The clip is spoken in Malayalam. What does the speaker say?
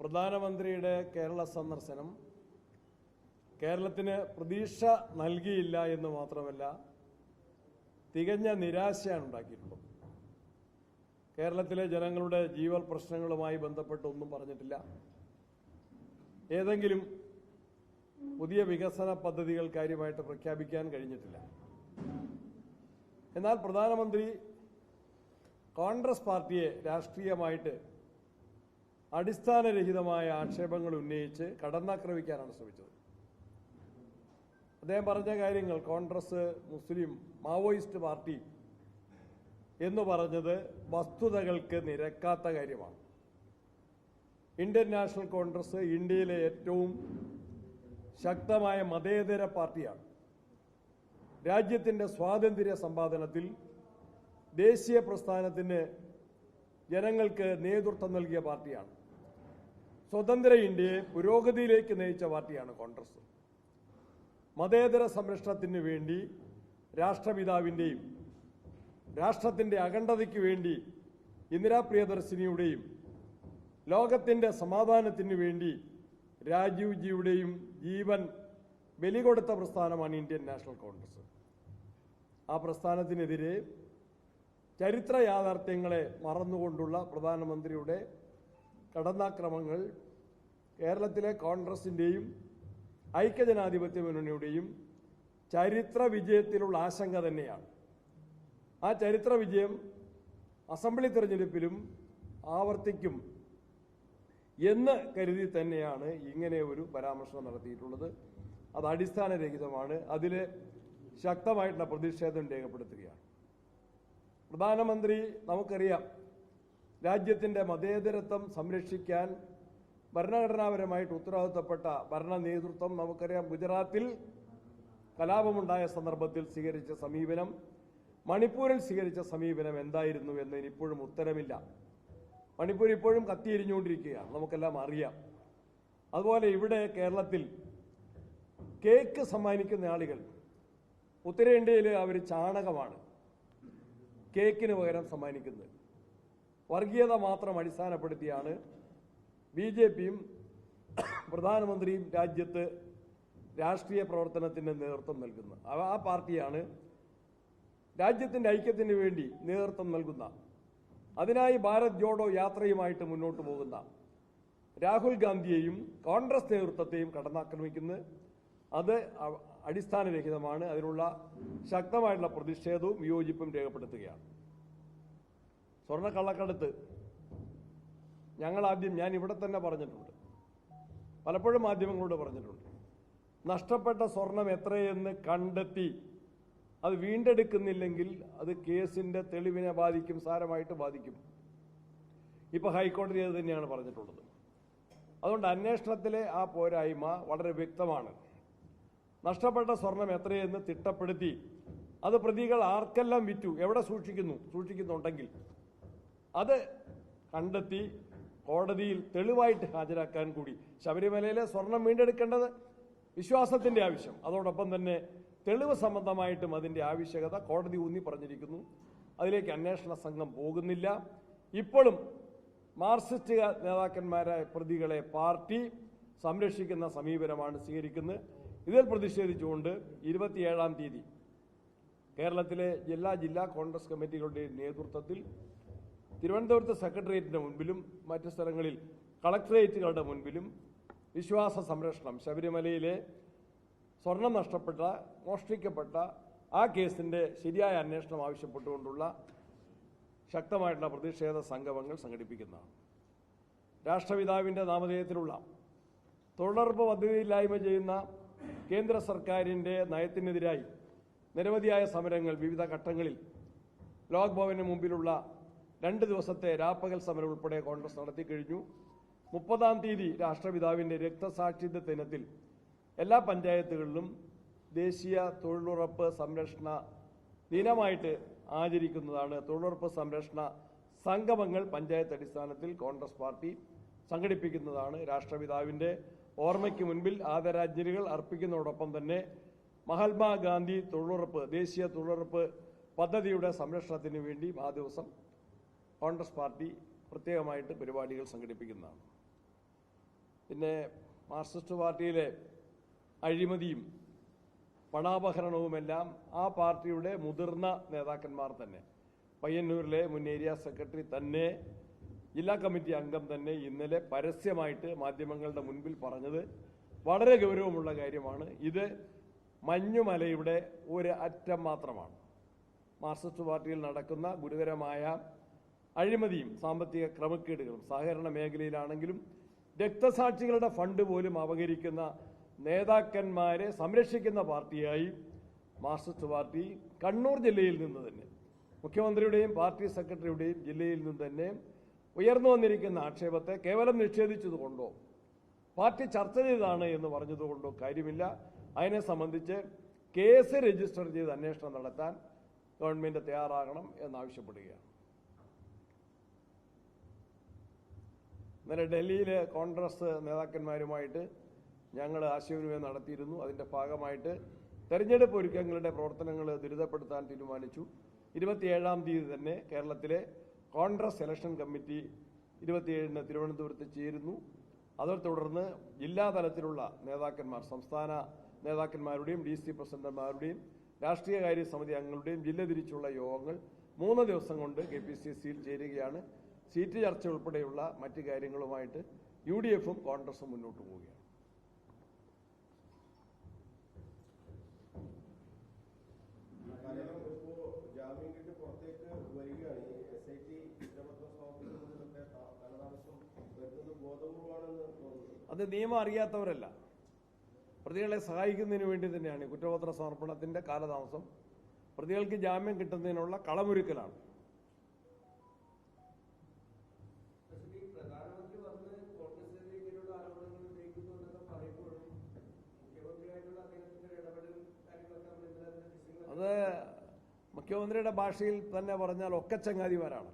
പ്രധാനമന്ത്രിയുടെ കേരള സന്ദർശനം കേരളത്തിന് പ്രതീക്ഷ നൽകിയില്ല എന്ന് മാത്രമല്ല തികഞ്ഞ നിരാശയാണ് ഉണ്ടാക്കിയിട്ടുള്ളത്. കേരളത്തിലെ ജനങ്ങളുടെ ജീവൽ പ്രശ്നങ്ങളുമായി ബന്ധപ്പെട്ട് ഒന്നും പറഞ്ഞിട്ടില്ല. ഏതെങ്കിലും പുതിയ വികസന പദ്ധതികൾ കാര്യമായിട്ട് പ്രഖ്യാപിക്കാൻ കഴിഞ്ഞിട്ടില്ല. എന്നാൽ പ്രധാനമന്ത്രി കോൺഗ്രസ് പാർട്ടിയെ രാഷ്ട്രീയമായിട്ട് അടിസ്ഥാനരഹിതമായ ആക്ഷേപങ്ങൾ ഉന്നയിച്ച് കടന്നാക്രമിക്കാനാണ് ശ്രമിച്ചത്. അദ്ദേഹം പറഞ്ഞ കാര്യങ്ങൾ കോൺഗ്രസ് മുസ്ലിം മാവോയിസ്റ്റ് പാർട്ടി എന്ന് പറഞ്ഞത് വസ്തുതകൾക്ക് നിരക്കാത്ത കാര്യമാണ്. ഇന്ത്യൻ നാഷണൽ കോൺഗ്രസ് ഇന്ത്യയിലെ ഏറ്റവും ശക്തമായ മതേതര പാർട്ടിയാണ്. രാജ്യത്തിന്റെ സ്വാതന്ത്ര്യ സമ്പാദനത്തിൽ ദേശീയ പ്രസ്ഥാനത്തിന് ജനങ്ങൾക്ക് നേതൃത്വം നൽകിയ പാർട്ടിയാണ്. സ്വതന്ത്ര ഇന്ത്യയെ പുരോഗതിയിലേക്ക് നയിച്ച പാർട്ടിയാണ് കോൺഗ്രസ്. മതേതര സംരക്ഷണത്തിന് വേണ്ടി രാഷ്ട്രപിതാവിന്റെയും രാഷ്ട്രത്തിന്റെ അഖണ്ഡതയ്ക്ക് വേണ്ടി ഇന്ദിരാ പ്രിയദർശിനിയുടെയും ലോകത്തിന്റെ സമാധാനത്തിന് വേണ്ടി രാജീവ്ജിയുടെയും ജീവൻ ബലി കൊടുത്ത പ്രസ്ഥാനമാണ് ഇന്ത്യൻ നാഷണൽ കോൺഗ്രസ്. ആ പ്രസ്ഥാനത്തിനെതിരെ ചരിത്ര യാഥാർത്ഥ്യങ്ങളെ മറന്നുകൊണ്ടുള്ള പ്രധാനമന്ത്രിയുടെ കടന്നാക്രമങ്ങൾ കേരളത്തിലെ കോൺഗ്രസിന്റെയും ഐക്യജനാധിപത്യ മുന്നണിയുടെയും ചരിത്ര വിജയത്തിലുള്ള ആശങ്ക തന്നെയാണ്. ആ ചരിത്ര വിജയം അസംബ്ലി തെരഞ്ഞെടുപ്പിലും ആവർത്തിക്കും എന്ന് കരുതി തന്നെയാണ് ഇങ്ങനെ ഒരു പരാമർശം നടത്തിയിട്ടുള്ളത്. അത് അടിസ്ഥാനരഹിതമാണ്. അതിൽ ശക്തമായിട്ടുള്ള പ്രതിഷേധം രേഖപ്പെടുത്തുകയാണ്. പ്രധാനമന്ത്രി നമുക്കറിയാം രാജ്യത്തിന്റെ മതേതരത്വം സംരക്ഷിക്കാൻ ഭരണഘടനാപരമായിട്ട് ഉത്തരവാദിത്തപ്പെട്ട ഭരണ നേതൃത്വം നമുക്കറിയാം ഗുജറാത്തിൽ കലാപമുണ്ടായ സന്ദർഭത്തിൽ സ്വീകരിച്ച സമീപനം മണിപ്പൂരിൽ സ്വീകരിച്ച സമീപനം എന്തായിരുന്നു എന്നതിന് ഇപ്പോഴും ഉത്തരമില്ല. മണിപ്പൂർ ഇപ്പോഴും കത്തിയെരിഞ്ഞുകൊണ്ടിരിക്കുകയാണ്. നമുക്കെല്ലാം അറിയാം. അതുപോലെ ഇവിടെ കേരളത്തിൽ കേക്ക് സമ്മാനിക്കുന്ന ആളുകൾ ഉത്തരേന്ത്യയിൽ അവർ ചാണകമാണ് കേക്കിന് പകരം സമ്മാനിക്കുന്നത്. വർഗീയത മാത്രം അടിസ്ഥാനപ്പെടുത്തിയാണ് ബി ജെ പിയും പ്രധാനമന്ത്രിയും രാജ്യത്ത് രാഷ്ട്രീയ പ്രവർത്തനത്തിന് നേതൃത്വം നൽകുന്നത്. ആ പാർട്ടിയാണ് രാജ്യത്തിന്റെ ഐക്യത്തിന് വേണ്ടി നേതൃത്വം നൽകുന്ന. അതിനായി ഭാരത് ജോഡോ യാത്രയുമായിട്ട് മുന്നോട്ട് പോകുന്ന രാഹുൽ ഗാന്ധിയെയും കോൺഗ്രസ് നേതൃത്വത്തെയും കടന്നാക്രമിക്കുന്നത് അത് അടിസ്ഥാനരഹിതമാണ്. അതിനുള്ള ശക്തമായിട്ടുള്ള പ്രതിഷേധവും വിയോജിപ്പും രേഖപ്പെടുത്തുകയാണ്. സ്വർണക്കള്ളക്കടത്ത് ഞങ്ങൾ ആദ്യം ഞാൻ ഇവിടെ തന്നെ പറഞ്ഞിട്ടുണ്ട്. പലപ്പോഴും മാധ്യമങ്ങളോട് പറഞ്ഞിട്ടുണ്ട്. നഷ്ടപ്പെട്ട സ്വർണം എത്രയെന്ന് കണ്ടെത്തി. അത് വീണ്ടെടുക്കുന്നില്ലെങ്കിൽ അത് കേസിന്റെ തെളിവിനെ ബാധിക്കും സാരമായിട്ട് ബാധിക്കും. ഇപ്പൊ ഹൈക്കോടതി അത് തന്നെയാണ് പറഞ്ഞിട്ടുള്ളത്. അതുകൊണ്ട് അന്വേഷണത്തിലെ ആ പോരായ്മ വളരെ വ്യക്തമാണ്. നഷ്ടപ്പെട്ട സ്വർണം എത്രയെന്ന് തിട്ടപ്പെടുത്തി. അത് പ്രതികൾ ആർക്കെല്ലാം വിറ്റു? എവിടെ സൂക്ഷിക്കുന്നു? സൂക്ഷിക്കുന്നുണ്ടെങ്കിൽ. അത് കണ്ടെത്തി കോടതിയിൽ തെളിവായിട്ട് ഹാജരാക്കാൻ കൂടി. ശബരിമലയിലെ സ്വർണം വീണ്ടെടുക്കേണ്ടത് വിശ്വാസത്തിന്റെ ആവശ്യം. അതോടൊപ്പം തന്നെ തെളിവ് സംബന്ധമായിട്ടും അതിന്റെ ആവശ്യകത കോടതി ഊന്നി പറഞ്ഞിരിക്കുന്നു. അതിലേക്ക് അന്വേഷണ സംഘം പോകുന്നില്ല. ഇപ്പോഴും മാർക്സിസ്റ്റ് നേതാക്കന്മാരായ പ്രതികളെ പാർട്ടി സംരക്ഷിക്കുന്ന സമീപനമാണ് സ്വീകരിക്കുന്നത്. ഇതിൽ പ്രതിഷേധിച്ചുകൊണ്ട് ഇരുപത്തിയേഴാം തീയതി കേരളത്തിലെ എല്ലാ ജില്ലാ കോൺഗ്രസ് കമ്മിറ്റികളുടെ നേതൃത്വത്തിൽ തിരുവനന്തപുരത്ത് സെക്രട്ടേറിയറ്റിന്റെ മുൻപിലും മറ്റു സ്ഥലങ്ങളിൽ കളക്ടറേറ്റുകളുടെ മുൻപിലും വിശ്വാസ സംരക്ഷണം. ശബരിമലയിലെ സ്വർണം നഷ്ടപ്പെട്ട മോഷ്ടിക്കപ്പെട്ട ആ കേസിന്റെ ശരിയായ അന്വേഷണം ആവശ്യപ്പെട്ടുകൊണ്ടുള്ള ശക്തമായിട്ടുള്ള പ്രതിഷേധ സംഗമങ്ങൾ സംഘടിപ്പിക്കുന്നതാണ്. രാഷ്ട്രപിതാവിന്റെ നാമധേയത്തിലുള്ള തൊഴിലുറപ്പ് പദ്ധതിയില്ലായ്മ ചെയ്യുന്ന കേന്ദ്ര സർക്കാരിന്റെ നയത്തിനെതിരായി നിരവധിയായ സമരങ്ങൾ വിവിധ ഘട്ടങ്ങളിൽ ലോക് ഭവന് മുമ്പിലുള്ള രണ്ട് ദിവസത്തെ രാപ്പകൽ സമരം ഉൾപ്പെടെ കോൺഗ്രസ് നടത്തി കഴിഞ്ഞു. മുപ്പതാം തീയതി രാഷ്ട്രപിതാവിന്റെ രക്തസാക്ഷിത്വ ദിനത്തിൽ എല്ലാ പഞ്ചായത്തുകളിലും ദേശീയ തൊഴിലുറപ്പ് സംരക്ഷണ ദിനമായിട്ട് ആചരിക്കുന്നതാണ് തൊഴിലുറപ്പ് സംരക്ഷണ സംഗമങ്ങൾ പഞ്ചായത്ത് അടിസ്ഥാനത്തിൽ കോൺഗ്രസ് പാർട്ടി സംഘടിപ്പിക്കുന്നതാണ്. രാഷ്ട്രപിതാവിന്റെ ഓർമ്മയ്ക്ക് മുൻപിൽ ആദരാഞ്ജലികൾ അർപ്പിക്കുന്നതോടൊപ്പം തന്നെ മഹാത്മാഗാന്ധി തൊഴിലുറപ്പ് ദേശീയ തൊഴിലുറപ്പ് പദ്ധതിയുടെ സംരക്ഷണത്തിന് വേണ്ടി ആ ദിവസം കോൺഗ്രസ് പാർട്ടി പ്രത്യേകമായിട്ട് പരിപാടികൾ സംഘടിപ്പിക്കുന്നതാണ്. പിന്നെ മാർക്സിസ്റ്റ് പാർട്ടിയിലെ അഴിമതിയും പണാപഹരണവുമെല്ലാം ആ പാർട്ടിയുടെ മുതിർന്ന നേതാക്കന്മാർ തന്നെ. പയ്യന്നൂരിലെ മുൻ ഏരിയ സെക്രട്ടറി തന്നെ ജില്ലാ കമ്മിറ്റി അംഗം തന്നെ ഇന്നലെ പരസ്യമായിട്ട് മാധ്യമങ്ങളുടെ മുൻപിൽ പറഞ്ഞത് വളരെ ഗൗരവമുള്ള കാര്യമാണ്. ഇത് മഞ്ഞുമലയുടെ ഒരു അറ്റം മാത്രമാണ്. മാർക്സിസ്റ്റ് പാർട്ടിയിൽ നടക്കുന്ന ഗുരുതരമായ അഴിമതിയും സാമ്പത്തിക ക്രമക്കേടുകളും സഹകരണ മേഖലയിലാണെങ്കിലും രക്തസാക്ഷികളുടെ ഫണ്ട് പോലും അപകരിക്കുന്ന നേതാക്കന്മാരെ സംരക്ഷിക്കുന്ന പാർട്ടിയായി മാർക്സിസ്റ്റ് പാർട്ടി കണ്ണൂർ ജില്ലയിൽ നിന്ന് തന്നെ മുഖ്യമന്ത്രിയുടെയും പാർട്ടി സെക്രട്ടറിയുടെയും ജില്ലയിൽ നിന്ന് തന്നെ ഉയർന്നു വന്നിരിക്കുന്ന ആക്ഷേപത്തെ കേവലം നിഷേധിച്ചതുകൊണ്ടോ പാർട്ടി ചർച്ച ചെയ്താണ് എന്ന് പറഞ്ഞതുകൊണ്ടോ കാര്യമില്ല. അതിനെ സംബന്ധിച്ച് കേസ് രജിസ്റ്റർ ചെയ്ത് അന്വേഷണം നടത്താൻ ഗവൺമെന്റ് തയ്യാറാകണം എന്നാവശ്യപ്പെടുകയാണ്. ഇന്നലെ ഡൽഹിയിലെ കോൺഗ്രസ് നേതാക്കന്മാരുമായിട്ട് ഞങ്ങൾ ആശയവിനിമയം നടത്തിയിരുന്നു. അതിന്റെ ഭാഗമായിട്ട് തെരഞ്ഞെടുപ്പ് ഒരുക്കങ്ങളുടെ പ്രവർത്തനങ്ങൾ ദുരിതപ്പെടുത്താൻ തീരുമാനിച്ചു. ഇരുപത്തിയേഴാം തീയതി തന്നെ കേരളത്തിലെ കോൺഗ്രസ് സെലക്ഷൻ കമ്മിറ്റി ഇരുപത്തിയേഴിന് തിരുവനന്തപുരത്ത് ചേരുന്നു. അതേ തുടർന്ന് ജില്ലാ തലത്തിലുള്ള നേതാക്കന്മാർ സംസ്ഥാന നേതാക്കന്മാരുടെയും ഡി സി പ്രസിഡന്റുമാരുടെയും രാഷ്ട്രീയകാര്യ സമിതി അംഗങ്ങളുടെയും ജില്ല തിരിച്ചുള്ള യോഗങ്ങൾ മൂന്ന് ദിവസം കൊണ്ട് കെ പി സി സിയിൽ ചേരുകയാണ്. സീറ്റ് ചർച്ച ഉൾപ്പെടെയുള്ള മറ്റ് കാര്യങ്ങളുമായിട്ട് യു ഡി എഫും കോൺഗ്രസും മുന്നോട്ട് പോവുകയാണ്. അത് നിയമം അറിയാത്തവരല്ല. പ്രതികളെ സഹായിക്കുന്നതിന് വേണ്ടി തന്നെയാണ് കുറ്റപത്ര സമർപ്പണത്തിന്റെ കാലതാമസം. പ്രതികൾക്ക് ജാമ്യം കിട്ടുന്നതിനുള്ള കളമൊരുക്കലാണ്. അത് മുഖ്യമന്ത്രിയുടെ ഭാഷയിൽ തന്നെ പറഞ്ഞാൽ ഒക്കെ ചങ്ങാതിമാരാണ്.